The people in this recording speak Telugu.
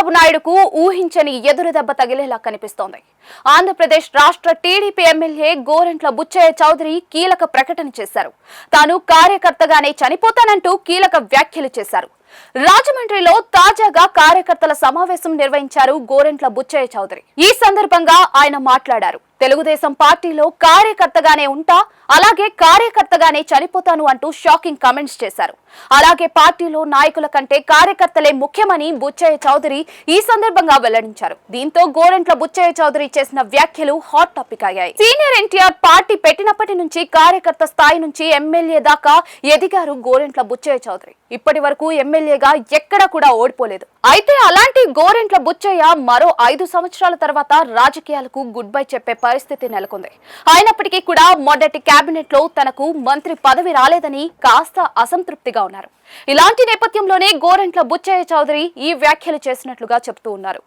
చంద్రబాబు నాయుడుకు ఊహించని ఎదురుదెబ్బ తగిలేలా కనిపిస్తోంది. ఆంధ్రప్రదేశ్ రాష్ట్ర టీడీపీ ఎమ్మెల్యే గోరెంట్ల బుచ్చయ్య చౌదరి కీలక ప్రకటన చేశారు. తాను కార్యకర్తగానే చనిపోతానంటూ కీలక వ్యాఖ్యలు చేశారు. రాజమండ్రిలో తాజాగా కార్యకర్తల సమావేశం నిర్వహించారు గోరెంట్ల బుచ్చయ్య చౌదరి. ఈ సందర్భంగా ఆయన మాట్లాడారు. తెలుగుదేశం పార్టీలో కార్యకర్తగానే ఉంటా అలాగే కార్యకర్తగానే చనిపోతాను అంటూ షాకింగ్ కమెంట్స్ చేశారు. అలాగే పార్టీలో నాయకుల కంటే కార్యకర్తలే ముఖ్యమని బుచ్చయ్య చౌదరి ఈ సందర్భంగా వెల్లడించారు. దీంతో గోరెంట్ల బుచ్చయ్య చౌదరి చేసిన వ్యాఖ్యలు హాట్ టాపిక్ అయ్యాయి. సీనియర్ ఎన్టీఆర్ పార్టీ పెట్టినప్పటి నుంచి కార్యకర్త స్థాయి నుంచి ఎమ్మెల్యే దాకా ఎదిగారు గోరెంట్ల బుచ్చయ్య చౌదరి. ఇప్పటి వరకు ఎమ్మెల్యేగా ఎక్కడ కూడా ఓడిపోలేదు. అయితే అలాంటి గోరెంట్ల బుచ్చయ్య మరో ఐదు సంవత్సరాల తర్వాత రాజకీయాలకు గుడ్ బై చెప్పే పరిస్థితి నెలకొంది. అయినప్పటికీ కూడా మొదటి కేబినెట్లో తనకు మంత్రి పదవి రాలేదని కాస్త అసంతృప్తిగా ఉన్నారు. ఇలాంటి నేపథ్యంలోనే గోరెంట్ల బుచ్చయ్య చౌదరి ఈ వ్యాఖ్యలు చేసినట్లుగా చెబుతూ ఉన్నారు.